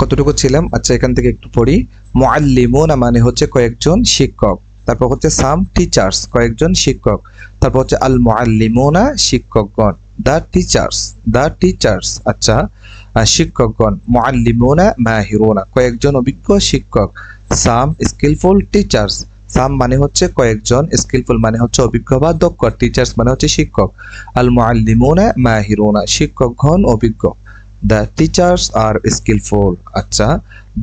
কতটুকু ছিলাম? আচ্ছা এখান থেকে একটু পড়ি। মুআল্লিমুনা মানে হচ্ছে কয়েকজন শিক্ষক। তারপর হচ্ছে সাম টিচার্স কয়েকজন শিক্ষক। তারপর হচ্ছে আল মুআল্লিমুনা শিক্ষকগণ। দ্য টিচার্স দ্য টিচার্স আচ্ছা শিক্ষকগণ। মুআল্লিমুনা, মাহিরুনা, কয়েকজন অভিজ্ঞ শিক্ষক। সাম স্কিলফুল টিচার্স সাম মানে হচ্ছে কয়েকজন স্কিলফুল মানে হচ্ছে অভিজ্ঞ বা দক্ষ। টিচার্স মানে হচ্ছে শিক্ষক। আল মুআল্লিমুনা মাহিরুনা, শিক্ষকগণ, অভিজ্ঞ। দ্য টিচার্স আর স্কিলফুল আচ্ছা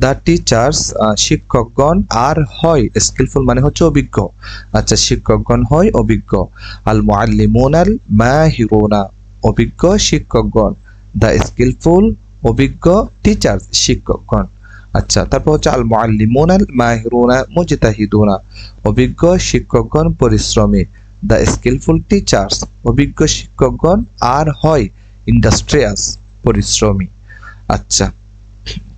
দ্য টিচার্স শিক্ষকগণ আর হয় স্কিলফুল মানে হচ্ছে অভিজ্ঞ। আচ্ছা শিক্ষকগণ হয়, অভিজ্ঞ। আল মুআল্লিমুন আল মাহিরুনা অভিজ্ঞ শিক্ষকগণ। দ্য স্কিলফুল অভিজ্ঞ টিচার্স শিক্ষকগণ। আচ্ছা তারপর হচ্ছে আল মুআল্লিমুন আল মাহিরুনা মুজতাহিদুনা, অভিজ্ঞ শিক্ষকগণ পরিশ্রমী। দ্য স্কিলফুল টিচার্স অভিজ্ঞ শিক্ষকগণ আর হয় ইন্ডাস্ট্রিয়াস পরিশ্রমী। আচ্ছা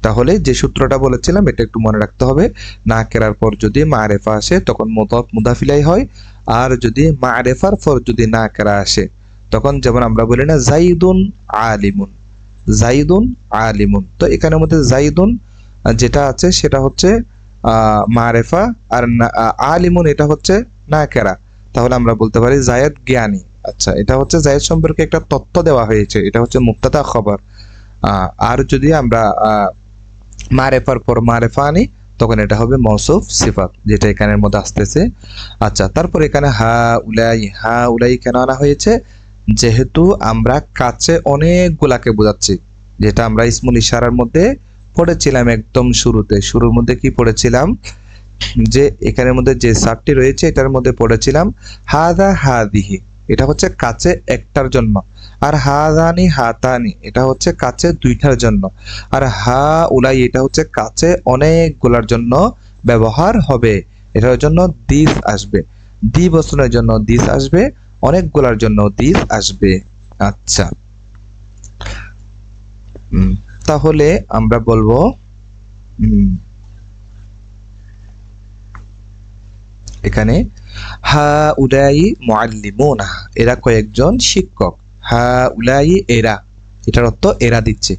তাহলে যে সূত্রটা বলেছিলাম, এটা একটু মনে রাখতে হবে। না কেরার পর যদি মারেফা আসে, তখন মুদাফ মুদাফিলাই হয়। আর যদি মারেফার পর যদি না কেরা আসে, তখন যেমন আমরা বলি না, জাইদুন আলিমুন। জাইদুন আলিমুন। তো এখানের মধ্যে জাইদুন যেটা আছে, সেটা হচ্ছে মারেফা আর আলিমুন এটা হচ্ছে না কেরা তাহলে আমরা বলতে পারি জায়েদ জ্ঞানী। আচ্ছা এটা হচ্ছে জায়েদ সম্পর্কে একটা তথ্য দেওয়া হয়েছে, এটা হচ্ছে মুক্তাদা খবর। আর যদি আমরা মারেফার পর মারেফা আনি, তখন এটা হবে মৌসুফ সিফাত, যেটা এখানের মধ্যে আসতেছে। আচ্ছা তারপর এখানে হা উলাই হা উলাই কেন আনা হয়েছে? যেহেতু আমরা কাছে অনেকগুলাকে বোঝাচ্ছি, যেটা আমরা ইসমুল ইশারার মধ্যে পড়েছিলাম একদম শুরুতে। শুরুর মধ্যে কি পড়েছিলাম? যে এখানের মধ্যে যে সাপটি রয়েছে, এটার মধ্যে পড়েছিলাম, হাদা হাদিহি। এটা হচ্ছে কাছে একটার জন্য। আর হাদানি হাতানি, এটা হচ্ছে কাছে দুইটার জন্য। আর হা উলাই, এটা হচ্ছে কাছে অনেকগুলার জন্য ব্যবহার হবে। এটার জন্য দিস আসবে। দ্বি বচনের জন্য দিস আসবে, অনেকগুলার জন্য দিস আসবে। আচ্ছা। তাহলে আমরা বলব এখানে হা উলাই মুআল্লিমুনা, এরা কয়েকজন শিক্ষক। হা উলাই এরা, এটার অর্থ এরা দিচ্ছে।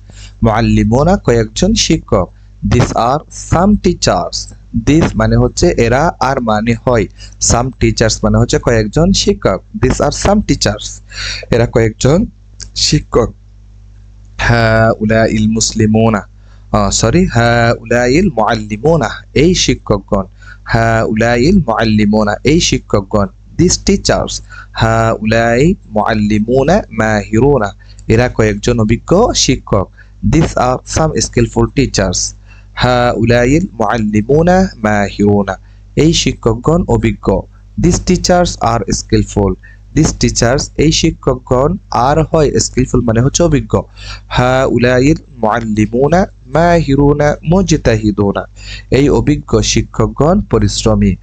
মুআল্লিমুনা কয়েকজন শিক্ষক। This are some teachers this মানে হচ্ছে এরা আর মানে হয়। সাম টিচার্স মানে হচ্ছে কয়েকজন শিক্ষক। দিস আর সাম টিচার্স এরা কয়েকজন শিক্ষক। হ্যাঁ উলাইল মুসলিমোনা। সরি হ্যাঁ উলাইল মুআল্লিমুনা, এই শিক্ষকগণ। হ্যাঁ উলাইল মোয়াল্লিমোনা এই শিক্ষকগণ দিস টিচার্স হ্যাঁ উলাই ম্যা হিরোনা এরা কয়েকজন অভিজ্ঞ শিক্ষক। This are some skilful teachers হ্যাঁ উলাইল ম্যা হিরোনা এই শিক্ষকগণ অভিজ্ঞ। This teachers are skilful this teachers এই শিক্ষকগণ, আর হয় স্কিলফুল মানে হচ্ছে অভিজ্ঞ। হা উলাইল মুআল্লিমুনা মাহিরুনা মুজতাহিদুনা। এই অভিজ্ঞ শিক্ষকগণ পরিশ্রমী।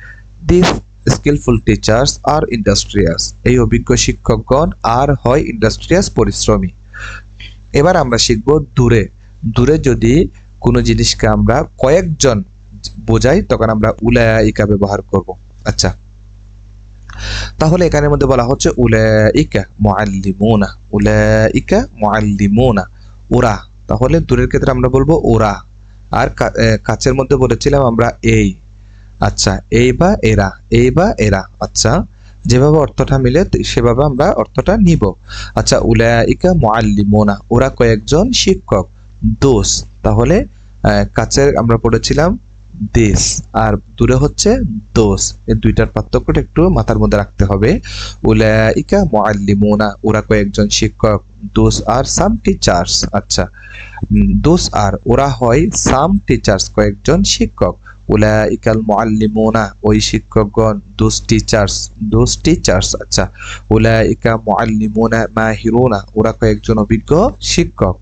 This skilful teachers are industrious এই অভিজ্ঞ শিক্ষকগণ, আর হয় ইন্ডাস্ট্রিয়াস পরিশ্রমী। এবার আমরা শিখব দূরে। দূরে যদি কোনো জিনিসকে আমরা কয়েকজন বোঝাই, তখন আমরা উলাইকা ব্যবহার করব। আচ্ছা। তাহলে এখানের মধ্যে বলা হচ্ছে ওরা তাহলে দূরের ক্ষেত্রে আমরা বলব ওরা আর কাছের মধ্যে বলেছিলাম আমরা এই। আচ্ছা এই বা এরা, এই বা এরা। আচ্ছা যেভাবে অর্থটা মিলে সেভাবে আমরা অর্থটা নিব। আচ্ছা উলাইকা মুআল্লিমুনা ওরা কয়েকজন শিক্ষক দোষ তাহলে কাছের আমরা পড়েছিলাম দেশ আর দূরে হচ্ছে দোষ। এই দুইটার পার্থক্যটা একটু মাথার মধ্যে রাখতে হবে। উলাইকা মুআল্লিমুনা, ওরা কয়েকজন শিক্ষক, দোষ আর সাম টিচার্স আচ্ছা দোষ আর ওরা হয় সাম টিচার্স কয়েকজন শিক্ষক। উলাইকাল মুআল্লিমুনা, ওই শিক্ষকগণ দোষ টিচার্স দোষ টিচার্স আচ্ছা উলাইকা মুআল্লিমুনা মাহিরুনা, ওরা কয়েকজন অভিজ্ঞ শিক্ষক।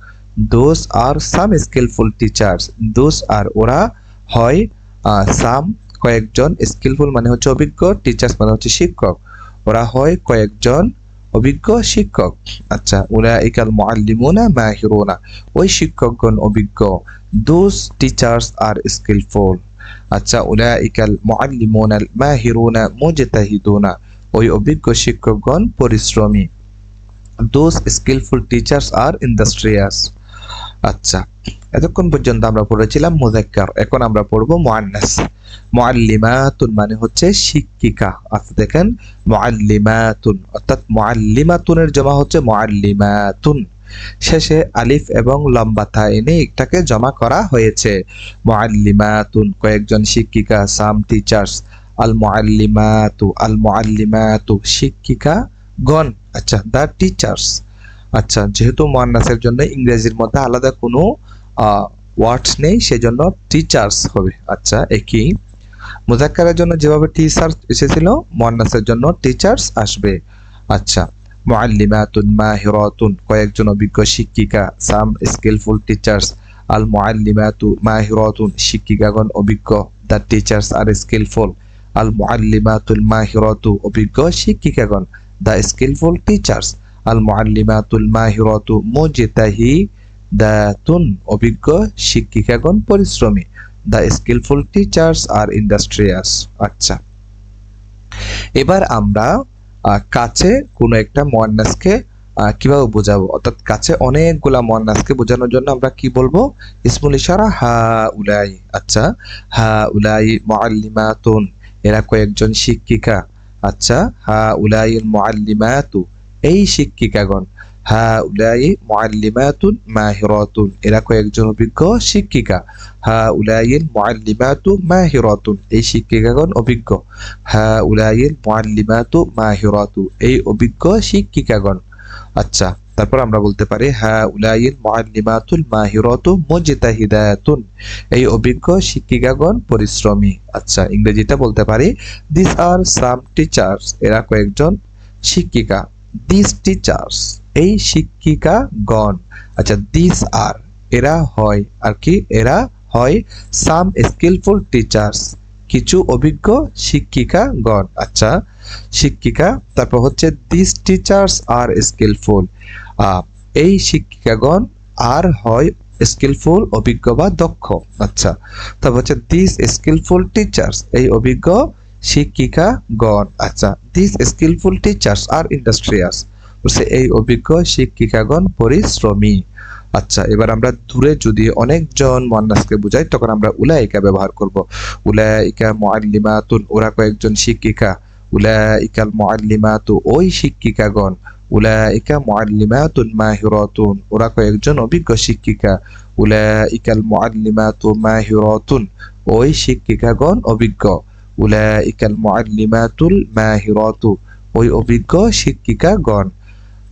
দোষ আর সাম স্কিলফুল টিচার্স দোষ আর ওরা হয় সাম, কয়েকজন স্কিলফুল মানে হচ্ছে অভিজ্ঞ টিচার্স মানে হচ্ছে শিক্ষক। ওরা হয় কয়েকজন অভিজ্ঞ শিক্ষক। আচ্ছা ওরা ইকাল মুআল্লিমুনা মাহিরুনা। ওই শিক্ষকগণ অভিজ্ঞ। দোজ টিচার্স আর স্কিলফুল আচ্ছা ওরা ইকাল মুআল্লিমুনা মাহিরুনা মুজতাহিদুনা। ওই অভিজ্ঞ শিক্ষকগণ পরিশ্রমী। Those skilful teachers are industrious আচ্ছা এতক্ষণ পর্যন্ত আমরা পড়েছিলাম মুজাক্কার এখন আমরা পড়ব মুআন্নাস। মুআল্লিমাতুন মানে হচ্ছে শিক্ষিকা অর্থাৎ দেখেন, মুআল্লিমাতুন, অর্থাৎ মুআল্লিমাতুনের জমা হচ্ছে মুআল্লিমাতুন। শেষে আলিফ এবং লম্বা তা এনে এটাকে জমা করা হয়েছে। মুআল্লিমাতুন, কয়েকজন শিক্ষিকা, সাম টিচার্স আল মুআল্লিমাতু আল মুআল্লিমাতু শিক্ষিকা গণ আচ্ছা দ্য টিচার্স। আচ্ছা যেহেতু মুআন্নাসের জন্য ইংরেজির মধ্যে আলাদা কোনো ওয়ার্ডস নেই, সেজন্য টিচার্স হবে। আচ্ছা একই। মুজাক্কারের জন্য যেভাবে টিচার্স এসেছিল মুআন্নাসের জন্য টিচার্স আসবে। আচ্ছা মুআল্লিমাতুন মাহিরাতুন, কয়েকজন অভিজ্ঞ শিক্ষিকা সাম স্কিলফুল টিচার্স আল মুআল্লিমাতু মাহিরাতুন, শিক্ষিকাগণ অভিজ্ঞ দ্য টিচার্স আর স্কিলফুল আল মুআল্লিমাতুল মাহিরাতু, অভিজ্ঞ শিক্ষিকাগণ দ্য স্কিলফুল টিচার্স আল মুআল্লিমাতুল মাহিরাতু মুজতাহি, দাতুন অভিজ্ঞ শিক্ষিকাগণ পরিশ্রমী। The skilful teachers are industrious. আচ্ছা। এবার আমরা কাছে কোনো একটা মোয়ান্নাসকে কীভাবে বোঝাবো? অর্থাৎ কাছে অনেকগুলা মোয়ান্নাসকে বোঝানোর জন্য আমরা কি বলব? ইসমুল ইশারা হা উলাই আচ্ছা। হা উলাই মুআল্লিমাতুন। এরা কয়েকজন শিক্ষিকা। আচ্ছা। হা উলাই মুআল্লিমাতু। এই শিক্ষিকাগণ হা উলাই মুআল্লিমাতুন মাহিরাতুন এরা কয়েকজন অভিজ্ঞ শিক্ষিকা হা উলাইল মুআল্লিমাতু মাহিরাতুন এই শিক্ষিকাগণ অভিজ্ঞ হা উলাইল মুআল্লিমাতু মাহিরাতু এই অভিজ্ঞ শিক্ষিকাগণ। আচ্ছা তারপর আমরা বলতে পারি হা উলাইল মুআল্লিমাতুল মাহিরাতু মুজতাহিদাতুন এই অভিজ্ঞ শিক্ষিকাগণ পরিশ্রমী। আচ্ছা ইংরেজিটা বলতে পারি দিস আর সাম টিচার্স এরা কয়েকজন শিক্ষিকা। দিস টিচার্স এই শিক্ষিকাগণ আচ্ছা দিস আর এরা হয় আর কি? এরা হয় সাম স্কিলফুল টিচার্স কিছু অভিজ্ঞ শিক্ষিকাগণ আচ্ছা শিক্ষিকা, তারপর হচ্ছে দিস টিচার্স আর স্কিলফুল এই শিক্ষিকাগণ আর হয় স্কিলফুল অভিজ্ঞ বা দক্ষ আচ্ছা তারপর হচ্ছে দিস স্কিলফুল টিচার্স এই অভিজ্ঞ শিক্ষিকাগণ আচ্ছা this skilful teachers are industrious বলছে, এই অভিজ্ঞ শিক্ষিকাগণ পরিশ্রমী। আচ্ছা এবার আমরা দূরে যদি অনেকজন মন্নাসকে বুঝাই, তখন আমরা উলাইকা ব্যবহার করব। উলাইকা মুআল্লিমাতুন, ওরা কয়েকজন শিক্ষিকা। উলাইকাল মুআল্লিমাতু, ওই শিক্ষিকাগণ। উলাইকা মুআল্লিমাতুন মাহিরাতুন, ওরা কয়েকজন অভিজ্ঞ শিক্ষিকা। উলাইকাল মুআল্লিমাতু মাহিরাতুন, ওই শিক্ষিকাগণ অভিজ্ঞ। উলাইকাল মুআল্লিমাতুল মাহিরাতু, ওই অভিজ্ঞ শিক্ষিকাগণ।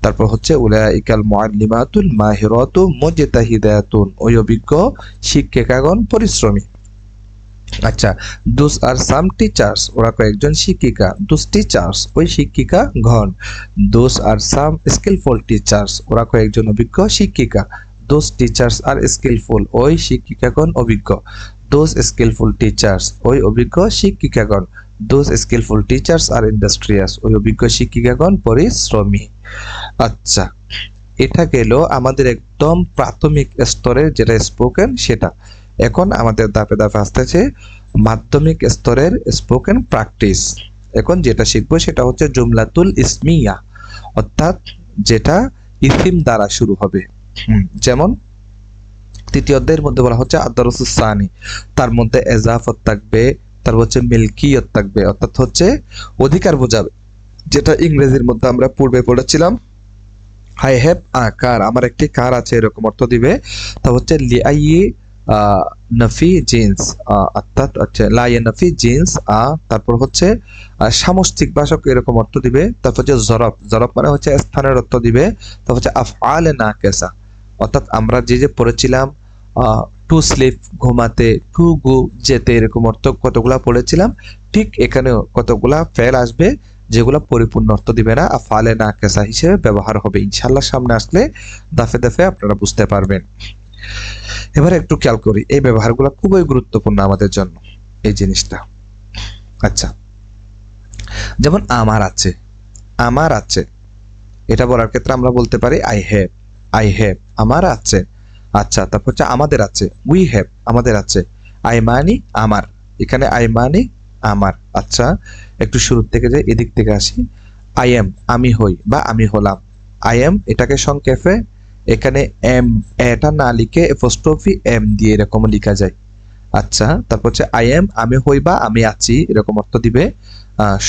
তারপর হচ্ছে উলাইকাল মুআল্লিমাতুল মাহিরাতু মুজতাহিদাতুন, ওই অভিজ্ঞ শিক্ষিকাগণ পরিশ্রমী। আচ্ছা দুস আর সাম টিচার্স, ওরা কয়েকজন শিক্ষিকা। দুস টিচার্স, ওই শিক্ষিকা ঘন দোস আর সাম স্কিলফুল টিচার্স, ওরা কয়েকজন অভিজ্ঞ শিক্ষিকা। দোস টিচার্স আর স্কিলফুল, ওই শিক্ষিকাগণ অভিজ্ঞ। দোস স্কিলফুল টিচার্স ওই অভিজ্ঞ শিক্ষিকাগণ। Those skilful teachers R industrious ওই অভিজ্ঞ শিক্ষিকাগণ পরিশ্রমী। আচ্ছা এটা গেল আমাদের একদম প্রাথমিক স্তরের যেটা স্পোকেন সেটা। এখন আমাদের দাপে ধাপে আসতেছে মাধ্যমিক স্তরের স্পোকেন প্র্যাকটিস এখন যেটা শিখব সেটা হচ্ছে জুমলাতুল ইসমিয়া, অর্থাৎ যেটা ইসিম দ্বারা শুরু হবে। যেমন তৃতীয় অধ্যায়ের মধ্যে বলা হচ্ছে আদারসুসানি তার মধ্যে এজাফত থাকবে তারপর হচ্ছে মিল্কিয়ত থাকবে অর্থাৎ হচ্ছে অধিকার বোঝাবে। যেটা ইংরেজির মধ্যে আমরা পূর্বে পড়েছিলাম আই হ্যাভ আ কার আমার একটি কার আছে এরকম অর্থ দিবে। তা হচ্ছে লিআইয়ে আহ, নফি জিন্স অর্থাৎ হচ্ছে লাইয়ে নফি জিন্স আ তারপর হচ্ছে সামষ্টিক বাসক এরকম অর্থ দিবে। তারপর হচ্ছে জরব জরব মানে হচ্ছে স্থানের অর্থ দিবে। তারপর হচ্ছে আফআল না কেসা অর্থাৎ আমরা যে যে পড়েছিলাম টু স্লিপ ঘুমাতে, টু গু যেতে এরকম অর্থ কতগুলা পড়েছিলাম ঠিক এখানেও কতগুলা ফেল আসবে যেগুলো পরিপূর্ণ অর্থ দিবে না, আর ফালে না কেসা হিসেবে ব্যবহার হবে। ইনশাল্লাহ সামনে আসলে দাফে দাফে আপনারা বুঝতে পারবেন। এবার একটু খেয়াল করি, এই ব্যবহারগুলো খুবই গুরুত্বপূর্ণ আমাদের জন্য, এই জিনিসটা। আচ্ছা যেমন আমার আছে আমার আছে, এটা বলার ক্ষেত্রে আমরা বলতে পারি আই হ্যাভ আই হ্যাভ আমার আছে। আচ্ছা তারপর হচ্ছে আমাদের আছে উই হ্যাভ আমাদের আছে আই মানি আমার, এখানে আই মানি আমার আচ্ছা একটু শুরুর থেকে যে এদিক থেকে আসি আই এম আমি হই বা আমি হলাম আই এম এটাকে সংক্ষেপে, এখানে এম এটা না লিখে এপোস্ট্রফি এম দিয়ে এরকম লেখা যায় আচ্ছা তারপর হচ্ছে আই এম আমি হই বা আমি আছি, এরকম অর্থ দিবে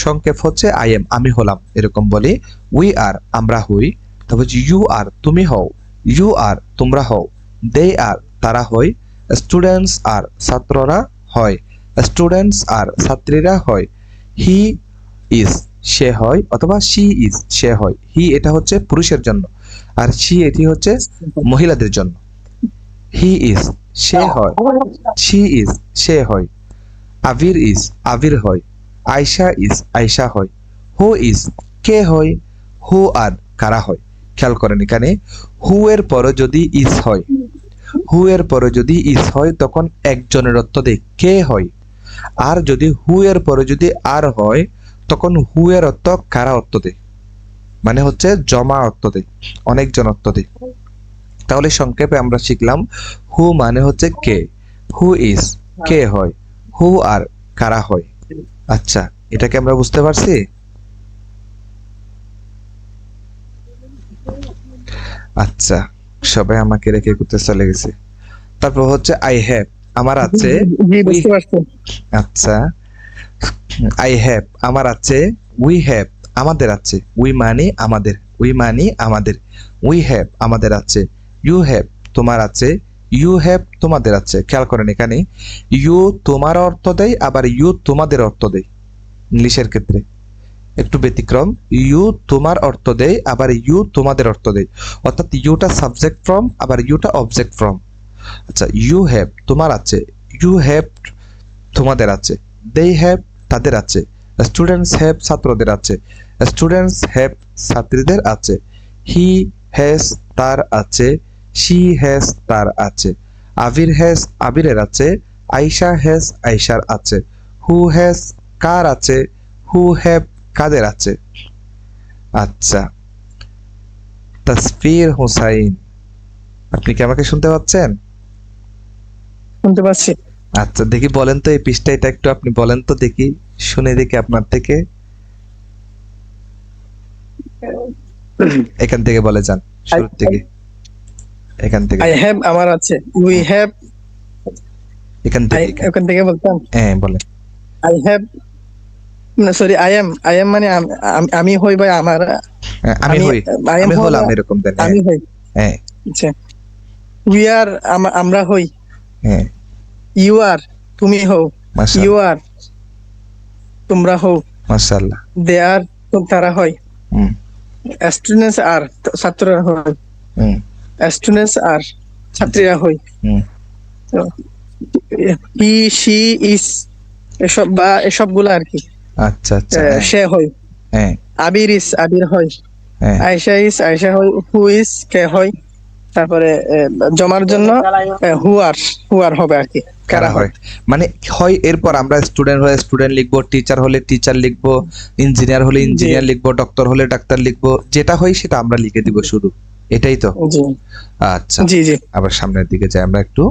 সংক্ষেপ হচ্ছে আই এম আমি হলাম, এরকম বলি উই আর আমরা হই, তারপর হচ্ছে ইউ আর তুমি হও ইউ আর তোমরা হও দে আর তারা হয় স্টুডেন্টস আর ছাত্ররা হয় স্টুডেন্টস আর ছাত্রীরা হয়। হি ইজ সে হয়, অথবা শি ইজ সে হয়। হি এটা হচ্ছে পুরুষের জন্য, আর শি এটি হচ্ছে মহিলাদের জন্য। হি ইজ সে হয় শি ইজ সে হয়। আবির ইজ আবির হয়। আয়শা ইজ আয়শা হয়। হু ইজ কে হয়? হু আর কারা হয়? খেয়াল করেন এখানে হু এর পরে যদি ইস হয় হু এর পরে যদি ইস হয়, তখন একজনের অর্থ দেয় কে হয়। আর যদি হু এর পরে যদি আর হয়, তখন হু এর অর্থ কারা অর্থ দেয় মানে হচ্ছে জমা অর্থ দেয় অনেকজন অর্থ দেয় তাহলে সংক্ষেপে আমরা শিখলাম হু মানে হচ্ছে কে হু ইজ কে হয় হু আর কারা হয়। আচ্ছা এটাকে আমরা বুঝতে পারছি? আচ্ছা সবাই আমাকে রেখে করতে চলে গেছে। তারপর হচ্ছে আই হ্যাভ আমার আছে আচ্ছা আই হ্যাভ আমার আছে উই হ্যাভ আমাদের আছে উই মানি আমাদের উই মানি আমাদের উই হ্যাভ আমাদের আছে ইউ হ্যাভ তোমার আছে ইউ হ্যাভ তোমাদের আছে খেয়াল করেন এখানে ইউ তোমার অর্থ দেয় আবার ইউ তোমাদের অর্থ দেয় ইংলিশের ক্ষেত্রে। একটু ব্যতিক্রম। ইউ তোমার অর্থ দেয়, আবার ইউ তোমাদের অর্থ দেয়। অর্থাৎ ইউটা সাবজেক্ট ফ্রম আবার ইউটা অবজেক্ট ফ্রম আচ্ছা ইউ হ্যাভ তোমার আছে। ইউ হ্যাভ তোমাদের আছে। দে হ্যাভ তাদের আছে। স্টুডেন্টস হ্যাভ ছাত্রদের আছে। স্টুডেন্টস হ্যাভ ছাত্রীদের আছে। হি হ্যাজ তার আছে। শি হ্যাজ তার আছে। আবির হ্যাজ আবিরের আছে। আয়শা হ্যাজ আয়শার আছে। হু হ্যাজ কার আছে? হু হ্যাভ কাদের আছে? আচ্ছা। তাসফির হুসাইন। আপনি কি আমাকে শুনতে পাচ্ছেন? শুনতে পাচ্ছি। আচ্ছা দেখি বলেন তো এই পৃষ্ঠা এটা একটু আপনি বলেন তো দেখি শুনে দেখি আপনার থেকে। এখান থেকে বলে যান শুরু থেকে। এখান থেকে। আই হ্যাভ আমার আছে। উই হ্যাভ এখান থেকে এখান- থেকে বলতাম। হ্যাঁ বলেন। আই হ্যাভ না sorry I am I am মানে আম- আম- আমি হই বা আমার হ্যাঁ, আমি হই। আমি হলাম এরকম দেন হ্যাঁ, আমি হই। হ্যাঁ। আচ্ছা। উই আর আমরা হই। হ্যাঁ। ইউ আর তুমি হও। ইউ আর তোমরা হও। মাশাআল্লাহ দে আর তারা হয়। হুম। স্টুডেন্টস আর ছাত্ররা হয়। হুম। স্টুডেন্টস আর ছাত্রীরা হয়। হুম। হি সি ইস এসব বা এসবগুলো আর কি। আচ্ছা আচ্ছা হ্যাঁ, সে হয়। হ্যাঁ। আবির ইস আবির হয়। হ্যাঁ। আয়শা ইস আয়শা হয় হু ইস কে হয়। তারপরে জমার জন্য হু আর হু আর হবে আর কি কারা হয়। মানে হয় এরপর আমরা স্টুডেন্ট হলে স্টুডেন্ট লিখব টিচার হলে টিচার লিখব ইঞ্জিনিয়ার হলে ইঞ্জিনিয়ার লিখব ডক্টর হলে ডাক্তার লিখব যেটা হয় সেটা আমরা লিখে দিব শুধু। এটাই তো? আচ্ছা। জি জি। আবার সামনের দিকে যাই আমরা একটু।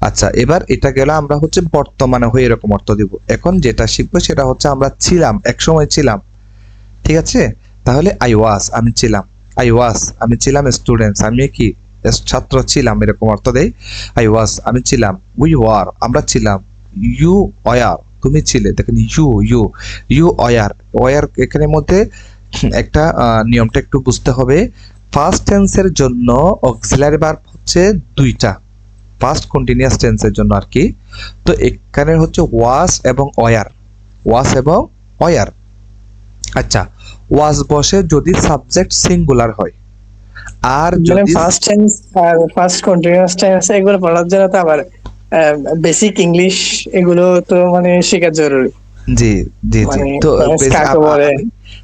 আচ্ছা এবার এটা গেল আমরা হচ্ছে বর্তমানে হয়ে এরকম অর্থ দিব। এখন যেটা শিখব সেটা হচ্ছে আমরা ছিলাম এক সময় ছিলাম। ঠিক আছে? তাহলে আই ওয়াস আমি ছিলাম। আই ওয়াস আমি ছিলাম স্টুডেন্টস আমি কি ছাত্র ছিলাম এরকম অর্থ দেয় আই ওয়াস আমি ছিলাম। উই ওয়ার আমরা ছিলাম। ইউ অয়ার তুমি ছিলে। দেখেন you you you were were এখানের মধ্যে একটা আহ, নিয়মটা একটু বুঝতে হবে। ফার্স্ট টেন্সের জন্য অক্সিলারি ভার্ব হচ্ছে দুইটা। ফার্স্ট কন্টিনিউয়াস টেন্সের জন্য আর কি। তো এখানে হচ্ছে ওয়াস এবং অয়ার ওয়াস এবং অয়ার আচ্ছা ওয়াস বসে যদি সাবজেক্ট সিঙ্গুলার হয়। আর মানে যদি ফার্স্ট টেন্স আর ফার্স্ট কন্টিনিউয়াস টেন্স এগুলো পড়ার জন্য তো আবার বেসিক ইংলিশ এগুলো তো মানে শেখা জরুরি। জি জি জি। মানে তো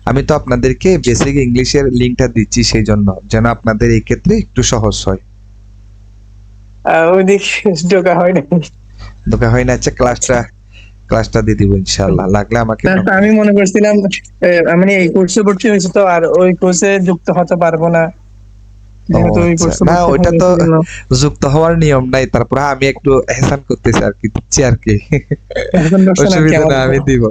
আমি- তো আপনাদেরকে বেসিক ইংলিশের লিঙ্কটা দিচ্ছি সেই জন্য যেন আপনাদের এই ক্ষেত্রে একটু সহজ হয়। ঢোকা হয় না হয় আচ্ছা ক্লাসটা ক্লাসটা দিয়ে দিব ইনশাআল্লাহ। লাগলে আমাকে আমি মনে করছিলাম আমি এই কোর্সে ভর্তি হয়েছি তো আর ওই কোর্সে যুক্ত হতে পারব না। আচ্ছা। না, ওইটা তো- যুক্ত হওয়ার নিয়ম নাই তারপরে আমি একটু এহসান করতেছি আর কি দিচ্ছি আর কি। অসুবিধা না আমি দিব।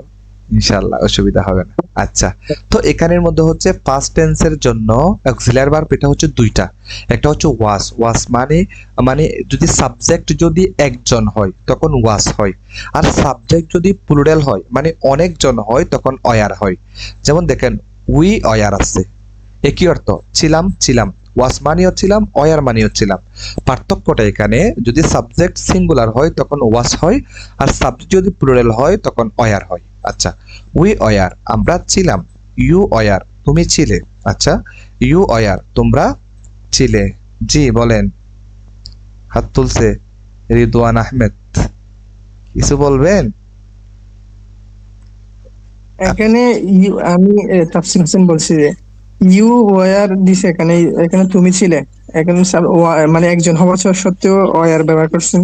ইনশাআল্লাহ, অসুবিধা হবে না। আচ্ছা তো এখানের মধ্যে হচ্ছে ফার্স্ট টেন্সের জন্য অক্সিলারি ভার্ব এটা হচ্ছে দুইটা। একটা হচ্ছে ওয়াস ওয়াস মানে মানে যদি সাবজেক্ট যদি একজন হয়, তখন ওয়াস হয়। আর সাবজেক্ট যদি প্লুরাল হয় মানে অনেকজন হয়, তখন অয়ার হয়। যেমন দেখেন উই অয়ার আছে। একই অর্থ, ছিলাম ছিলাম। ওয়াস মানিও ছিলাম, অয়ার মানিও ছিলাম। পার্থক্যটা এখানে, যদি সাবজেক্ট সিঙ্গুলার হয়, তখন ওয়াস হয়। আর সাবজেক্ট যদি প্লুরাল হয়, তখন অয়ার হয়। আচ্ছা উই অয়ার আমরা ছিলাম ইউ অয়ার তুমি ছিলে। আচ্ছা ইউ অয়ার তোমরা ছিলে। জি বলেন। হাত তুলছে রিদওয়ান আহমেদ। কিছু বলবেন? এখানে আমি তাফসির হোসেন বলছি যে ইউ ওয়ার দিছে এখানে এখানে তুমি ছিলে। এখানে মানে একজন হওয়া সত্ত্বেও ওয়ার ব্যবহার করছেন।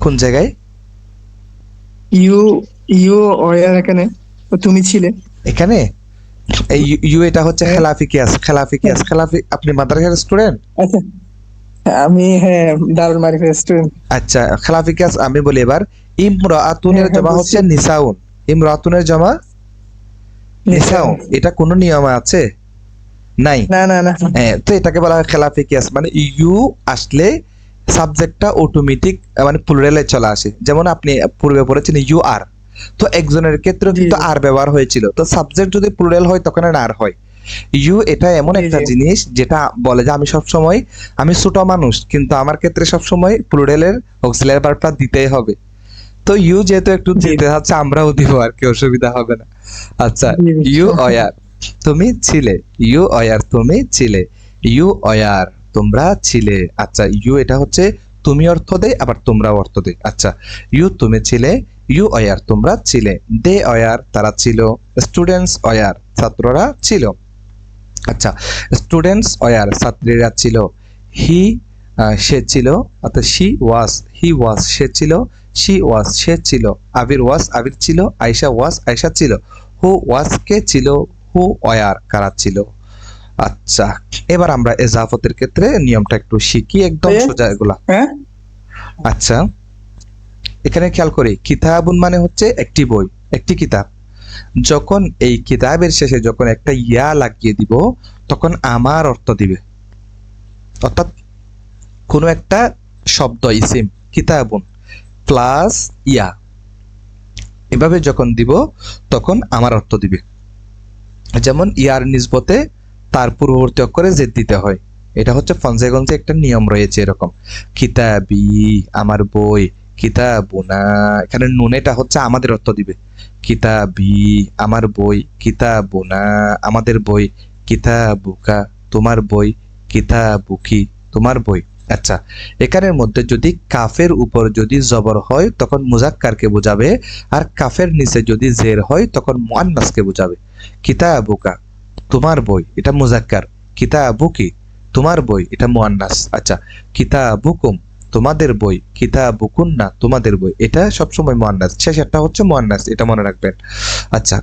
কোন জায়গায়? ইউ ইউ ওয়ার এখানে। তুমি ছিলে। এখানে? এই ইউ- এটা হচ্ছে হ্যাঁ। খেলাফি কিয়াস খেলাফি কিয়াস। খেলাফি আপনি মাদ্রাসার স্টুডেন্ট আচ্ছা। আমি হ্যাঁ দারুল মারিফের স্টুডেন্ট আচ্ছা খেলাফি কিয়াস আমি বলি এবার। ইমরাতুনের হ্যাঁ, হ্যাঁ, জমা হচ্ছে নিসাউন। ইমরাতুনের জমা? নিসাউন। এটা কোনো নিয়মে আছে? নাই? না না না। হ্যাঁ তো এটাকে বলা হয় খেলাফি কিয়াস। মানে ইউ আসলে সাবজেক্টটা অটোমেটিক মানে প্লুরালে চলে আসে। যেমন আপনি পূর্বে পড়েছেন ইউ আর তো একজনের ক্ষেত্রে কিন্তু আর ব্যবহার হয়েছিল। তো সাবজেক্ট যদি প্লুরাল হয় তখন আর হয়। ইউ এটা এমন একটা জিনিস যেটা বলে যে আমি সব সময় আমি ছোট মানুষ কিন্তু আমার ক্ষেত্রে সব সময় প্লুরালের অক্সিলারি ভার্বটা দিতেই হবে। তো ইউ যেহেতু একটু দিতে হচ্ছে আমরাও দিব আর কি অসুবিধা হবে না। আচ্ছা। ইউ অয়ার তুমি ছিলে। ইউ অয়ার তুমি ছিলে। ইউ অয়ার তোমরা ছিলে। আচ্ছা ইউ এটা হচ্ছে তুমি অর্থ দেয় আবার তোমরা অর্থ দেয় আচ্ছা ইউ তুমি ছিলে, ইউ অয়ার, তোমরা ছিলে। দে অয়ার, তারা ছিল। স্টুডেন্টস অয়ার, ছাত্ররা ছিল। আচ্ছা স্টুডেন্টস অয়ার, ছাত্রীরা ছিল। হি সে ছিল। অর্থাৎ শি ওয়াস হি ওয়াস সে ছিল। শি ওয়াস সে ছিল। আবির ওয়াস আবির ছিল। আয়শা ওয়াস আয়শা ছিল। হু ওয়াস কে ছিল? হু অয়ার, কারা ছিল? আচ্ছা এবার আমরা এজাফতের ক্ষেত্রে নিয়মটা একটু শিখি একদম সোজা এগুলা। হ্যাঁ। আচ্ছা এখানে খেয়াল করি কিতাবুন মানে হচ্ছে একটি বই একটি কিতাব। যখন এই কিতাবের শেষে যখন একটা ইয়া লাগিয়ে দিব তখন আমার অর্থ দিবে। অর্থাৎ কোনো একটা শব্দ ইসিম কিতাবুন প্লাস ইয়া। এভাবে যখন দিব তখন আমার অর্থ দিবে। যেমন ইয়ার নিসবতে পূর্ববর্তী অক্ষরে জেদ দিতে হয়। এটা হচ্ছে ফনসেগঞ্জে একটা নিয়ম রয়েছে এরকম। কিতাবি আমার বই কিতাবুনা এখানে নুনেটা হচ্ছে আমাদের অর্থ দিবে। কিতাবি আমার বই কিতাবুনা আমাদের বই কিতাবুকা তোমার বই কিতাবুকি তোমার বই। আচ্ছা এখানের মধ্যে যদি কাফের উপর যদি জবর হয়, তখন মুজাক্কারকে বোঝাবে। আর কাফের নিচে যদি জের হয়, তখন মুআন্নাসকে বোঝাবে। কিতাবুকা তোমার বই, এটা মুজাক্কার। কিতাবুকি, তোমার বই, এটা মুআন্নাস আচ্ছা কিতাবুকুম, তোমাদের বই কিতাবুকুন না তোমাদের বই, এটা সবসময় মুআন্নাস শেষেরটা হচ্ছে মুআন্নাস এটা মনে রাখবেন। আচ্ছা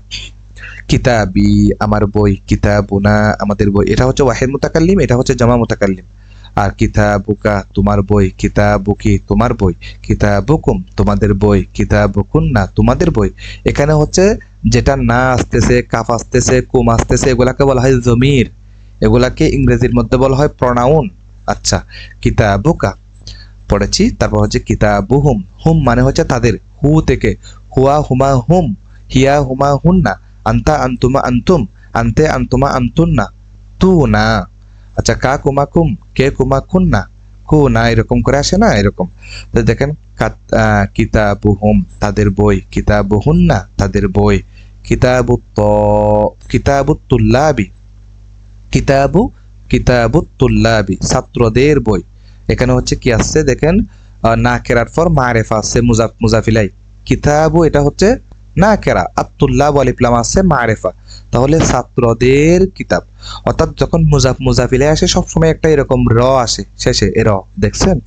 কিতাবি, আমার বই, কিতাবুনা, আমাদের বই, এটা হচ্ছে ওয়াহিদ মুতাকাল্লিম, এটা হচ্ছে জামা মুতাকাল্লিম। আর কিতাবুকা, তোমার বই, কিতাবুকি, তোমার বই, কিতাবুকুম, তোমাদের বই কিতাবুকুন না তোমাদের বই। এখানে হচ্ছে যেটা না আসতেছে কাফ আসতেছে কুম আসতেছে এগুলাকে বলা হয় জমির। এগুলাকে ইংরেজির মধ্যে বলা হয় প্রনাউন আচ্ছা কিতাবুকা। পড়েছি তারপর হচ্ছে কিতাবুহুম। হুম হুম মানে হচ্ছে তাদের হু থেকে। হুয়া হুমা হুম হিয়া হুমা হুন্না। আন্তা আন্তুমা আন্তুম আন্তে আন্তুমা আন্তুন্না। তু না আচ্ছা কা কুমা কুম কে কুমা খুন্না কু না এরকম করে আসে না? এরকম। তো দেখেন কাত- আহ, কিতাবুহুম তাদের বই। কিতাবুহুন্না তাদের বই। কিতাবু ত, কিতাবুত তুল্লাবি। কিতাবু, কিতাবুত তুল্লাবি, ছাত্রদের বই। এখানে হচ্ছে কি আসছে, দেখেন না কেরার পর মারেফা আছে মুজাফ মুজাফিলাই। কিতাবু, এটা হচ্ছে না কেরা আত্তুল্লাহ আলিফলাম আছে মারেফা। তাহলে ছাত্রদের কিতাব। অর্থাৎ যখন মুজাফ মুজাফিলে আসে, সবসময় একটা এরকম র আসে, শেষে, এ র, দেখছেন?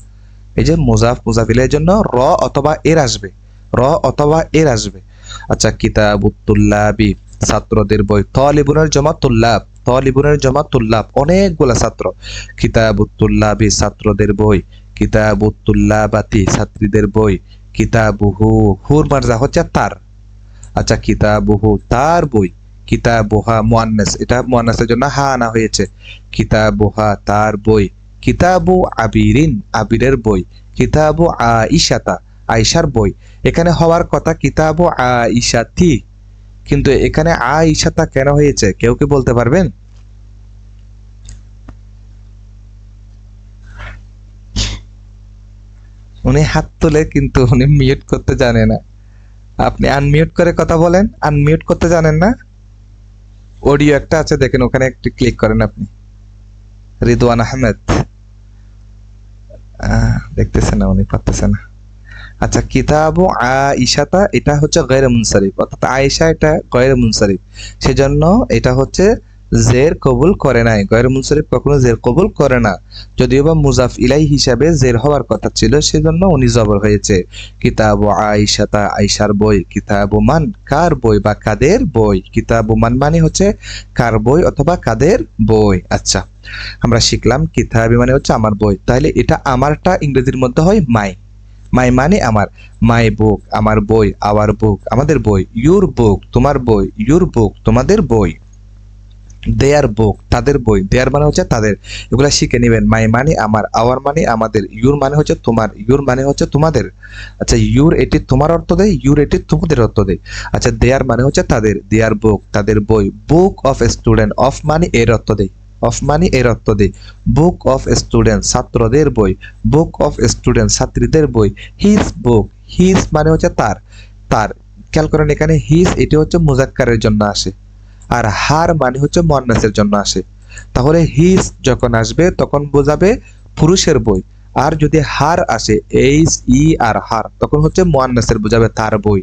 এই যে মুজাফ মুজাফিলের জন্য র অথবা এর আসবে। র অথবা এর আসবে। আচ্ছা কিতাবুত্তুল্লাবি, ছাত্রদের বই। তলিবুনের জমা তলিবুনের জমা তুল্লাব অনেকগুলা ছাত্র। কিতাবুত্তুল্লাবি, ছাত্রদের বই। কিতাবুত্তুল্লাবাতি, ছাত্রীদের বই। কিতাবুহু হুর মার্জা হচ্ছে তার। আচ্ছা কিতাবুহু, তার বই। কিতাবুহা মুয়ান্নাস, এটা মুয়ান্নাসের জন্য হা আনা হয়েছে। কিতাবুহা, তার বই। কিতাবু আবিরিন, আবিরের বই। কিতাবু আইশাতা আইসার বই। এখানে হওয়ার কথা কিতাবু আইশাতি কিন্তু এখানে আইশাতা কেন হয়েছে? কেউ কি বলতে পারবেন? উনি হাত তুলে কিন্তু উনি মিউট করতে জানে না। আপনি আনমিউট করে কথা বলেন। আনমিউট করতে জানেন না। অডিও একটা আছে দেখেন ওখানে একটু ক্লিক করেন আপনি। রিদওয়ান আহমেদ। আহ, দেখতেছেন না উনি পারতেছে না। আচ্ছা কিতাবু আইসাতা এটা হচ্ছে গয়ের মুনসারিফ। অর্থাৎ আয়েশা এটা গয়ের মুনসারিফ। সেজন্য এটা হচ্ছে জের কবুল করে নাই। গয়ের মুনসারিফ কখনো জের কবুল করে না। যদিও বা মুজাফ ইলাই হিসাবে জের হওয়ার কথা ছিল, সেজন্য উনি জবর হয়েছে। কিতাব আইসাতা আইসার বই। কিতাব মান, কার বই বা কাদের বই? কিতাব মান মানে হচ্ছে কার বই অথবা কাদের বই। আচ্ছা আমরা শিখলাম কিতাবি মানে হচ্ছে আমার বই। তাহলে এটা আমারটা ইংরেজির মধ্যে হয় মাই। মাই মানে আমার, মাই বুক, আমার বই, আওয়ার বুক, আমাদের বই, ইউর বুক, তোমার বই, ইউর বুক, তোমাদের বই, দেয়ার বুক, তাদের বই, দেয়ার মানে হচ্ছে তাদের, এগুলা শিখে নেবেন। মাই মানে আমার, আওয়ার মানে আমাদের, ইউর মানে হচ্ছে তোমার, ইউর মানে হচ্ছে তোমাদের। আচ্ছা ইউর এটি তোমার অর্থ দেয়, ইউর এটি তোমাদের অর্থ দেয়। আচ্ছা দেয়ার মানে হচ্ছে তাদের, দেয়ার বুক, তাদের বই, বুক অফ স্টুডেন্ট, অফ মানে এর অর্থ দেয়। অফ মানি এর অর্থ দেয় বুক অফ স্টুডেন্ট ছাত্রদের বই। বুক অফ স্টুডেন্ট ছাত্রীদের বই। হিজ বুক হিজ মানে হচ্ছে তার। তার, খেয়াল করেন এখানে হিজ এটি হচ্ছে মুজাক্কারের জন্য আসে। আর হার মানে হচ্ছে মন্নাসের জন্য আসে। তাহলে হিজ যখন আসবে, তখন বোঝাবে পুরুষের বই। আর যদি হার আসে এইচ ই আর হার, তখন হচ্ছে মোয়ান্নাসের বোঝাবে তার বই।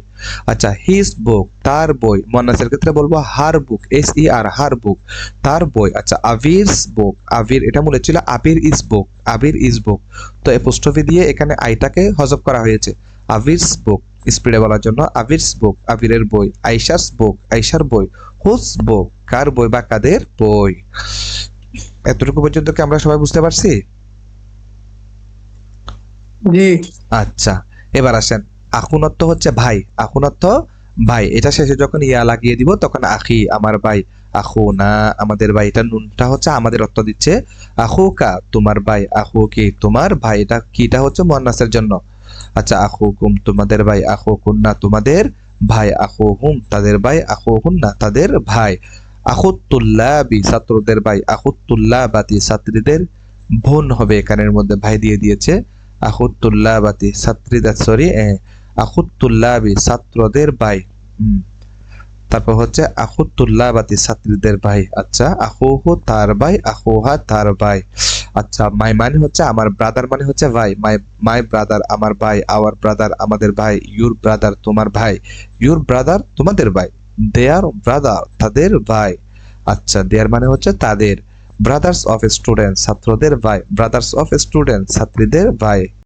আচ্ছা হিস বুক তার বই, মোয়ান্নাসের ক্ষেত্রে বলব হার বুক এস ই আর হার বুক তার বই। আচ্ছা আবিরস বুক আবির, এটা মনে ছিল আবির ইজ বুক আবির ইজ বুক তো এপোস্ট্রফি দিয়ে এখানে আইটাকে হজব করা হয়েছে। আবিরস বুক স্পিডে বলার জন্য আবিরস বুক আবিরের বই আইসাস বুক আইসার বই হুস বুক কার বই বা কাদের বই? এতটুকু পর্যন্ত কি আমরা সবাই বুঝতে পারছি? আচ্ছা এবার আসেন। আখুনত্ব হচ্ছে ভাই আখুনত্ব ভাই। এটা শেষে যখন ইয়া লাগিয়ে দিব, তখন আখি আমার ভাই আখু না আমাদের ভাই। এটা নুনটা হচ্ছে আমাদের অর্থ দিচ্ছে আখু কা তোমার ভাই, আখু কি তোমার ভাই? এটা কিটা হচ্ছে মন্নাসের জন্য। আচ্ছা আখু কুম তোমাদের ভাই আখু কুন্না তোমাদের ভাই আখু হুম তাদের ভাই আখু হুন্না তাদের ভাই। আখুতুল্লাবি ছাত্রদের ভাই আখুতুল্লাবাতি ছাত্রীদের বোন হবে এখানের মধ্যে, ভাই দিয়ে দিয়েছে। আখুতুল্লাবাতি ছাত্রীদের সরি আখুতুল্লাবি ছাত্রদের ভাই। তারপর হচ্ছে আখুতুল্লাবাতি ছাত্রীদের ভাই। আচ্ছা আহুহু তার ভাই, আহুহা তার ভাই। আচ্ছা মাই মানে হচ্ছে আমার ব্রাদার মানে হচ্ছে ভাই। মাই মাই ব্রাদার আমার ভাই আওয়ার ব্রাদার আমাদের ভাই ইউর ব্রাদার তোমার ভাই। ইউর ব্রাদার তোমাদের ভাই। দেয়ার ব্রাদার তাদের ভাই। আচ্ছা দেয়ার মানে হচ্ছে তাদের। ব্রাদার্স অফ স্টুডেন্ট ছাত্রদের ভাই। ব্রাদার্স অফ স্টুডেন্ট ছাত্রীদের ভাই।